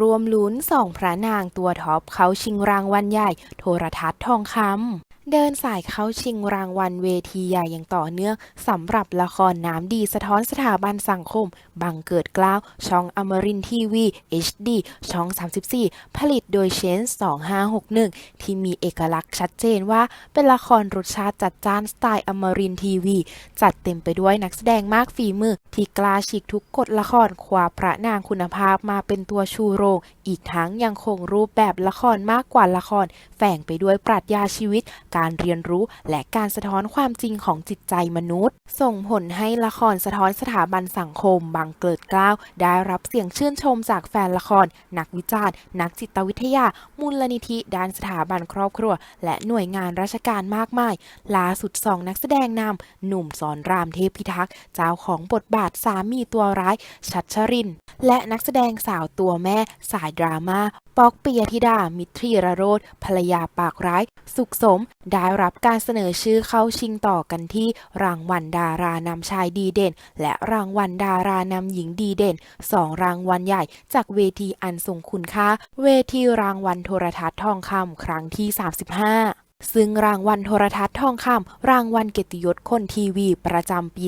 รวมลุ้นสองพระนางตัวท็อปเขาชิงรางวัลใหญ่ โทรทัศน์ทองคำ เดินสายเข้าชิงรางวัลเวทีใหญ่อย่างต่อเนื่องสำหรับละครน้ำดีสะท้อนสถาบันสังคม บังเกิดกล้าว ช่องอมรินทีวี HD ช่อง 34 ผลิตโดยเชน2561 ที่มีเอกลักษณ์ชัดเจนว่า เป็นละครรสชาติจัดจ้านสไตล์อมรินทีวี จัดเต็มไปด้วยนักแสดงมากฝีมือ ที่กล้าฉีกทุกกฎละครคว้าพระนางคุณภาพมาเป็นตัวชูโรง อีกทั้งยังคงรูปแบบละครมากกว่าละคร แฝงไปด้วยปรัชญาชีวิตการการเรียนรู้ และการสะท้อนความจริงของจิตใจมนุษย์ ส่งผลให้ละครสะท้อนสถาบันสังคมบางเกิดกล้าว ได้รับเสียงชื่นชมจากแฟนละคร นักวิจารณ์ นักจิตวิทยา มูลนิธิ ด้านสถาบันครอบครัว และหน่วยงานราชการมากมายล่าสุดสองนักแสดงนำหนุ่มสอนรามเทพพิทักษ์เจ้าของบทบาทสามีตัวร้าย ชัดชริน และนักแสดงสาวตัวแม่สายดราม่า ปอกปิยธิดา มิตรีระโรธภรรยาปากร้าย สุขสมได้รับการเสนอชื่อเข้าชิงต่อกันที่รางวัลดารานำชายดีเด่น และรางวัลดารานำหญิงดีเด่นสองรางวัลใหญ่จากเวทีอันทรงคุณค่า เวทีรางวัลโทรทัศน์ทองคำครั้งที่ 35 ซึ่งรางวัลโทรทัศน์ทองคำรางวัลเกียรติยศคนทีวี ประจำปี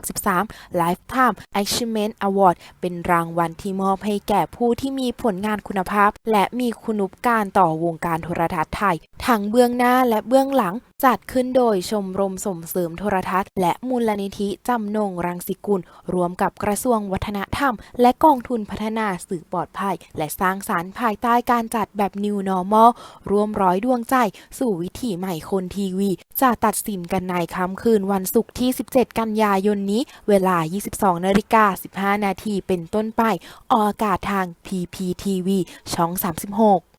2563 Lifetime Achievement Award เป็นรางวัลที่มอบให้แก่ผู้ที่มีผลงานคุณภาพ และมีคุณุปการต่อวงการโทรทัศน์ไทย ทั้งเบื้องหน้าและเบื้องหลัง จัดขึ้นโดยชมรมส่งเสริมโทรทัศน์ และมูลนิธิจำนงรังสิกุล รวมกับกระทรวงวัฒนธรรม และกองทุนพัฒนาสื่อปลอดภัย และสร้างสารรค์ภายใต้การจัดแบบ New Normal รวมร้อยดวงใจสู่วิถีใหม่คนทีวี จะตัดสินกันในค่ำคืนวันศุกร์ที่ 17 กันยายนนี้ เวลา 22นาฬิกา15 นาทีเป็นต้นไป ออกอากาศทาง PPTV ช่อง 36